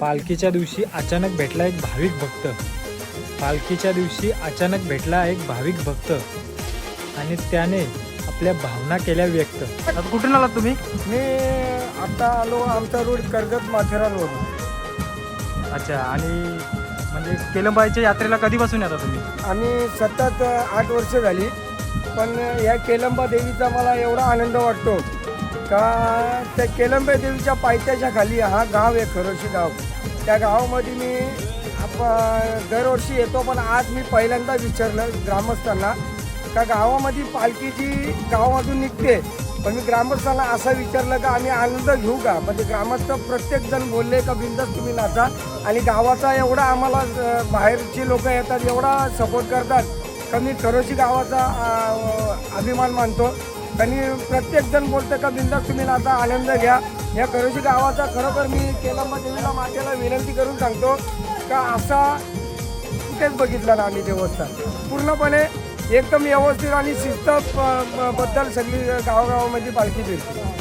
पालखीच्या दिवशी अचानक भेटला एक भाविक भक्त. पालखीच्या दिवशी अचानक भेटला एक भाविक भक्त. आणि त्याने आपल्या भावना केल्या व्यक्त. आता कुठून आलात तुम्ही? मी आता आलो आमचा रोड कर्जत माथेरानवरून अच्छा आणि म्हणजे केलंबाईच्या यात्रेला कधीपासून येता तुम्ही? आम्ही सतत आठ वर्ष झाली पण या केलंबा देवीचा मला एवढा आनंद वाटतो. का? त्या केलंबे देवीच्या पायथ्याच्या खाली हा गाव आहे खरोशी गाव. त्या गावामध्ये मी आप- दरवर्षी येतो पण आज मी पहिल्यांदा विचारलं ग्रामस्थांना. का गावामध्ये पालखीची गावामधून निघते पण मी ग्रामस्थांना असं विचारलं का आम्ही आनंद घेऊ का? म्हणजे ग्रामस्थ प्रत्येक जण बोलले का बिंदास तुम्ही नाचा. आणि गावाचा एवढा आम्हाला बाहेरची लोक येतात एवढा सपोर्ट करतात का मी खरोशी गावाचा अभिमान मानतो. आणि प्रत्येक जण बोलतं का बिंदास तुम्ही आता आनंद घ्या. या करोशी गावाचा खरोखर मी केलंबा देवीला मातेला विनंती करून सांगतो का असा कुठेच बघितला ना आम्ही देवस्थान. पूर्णपणे एकदम व्यवस्थित आणि शिस्त प- बद्दल सगळी गावागावामध्ये पालखी फिरते.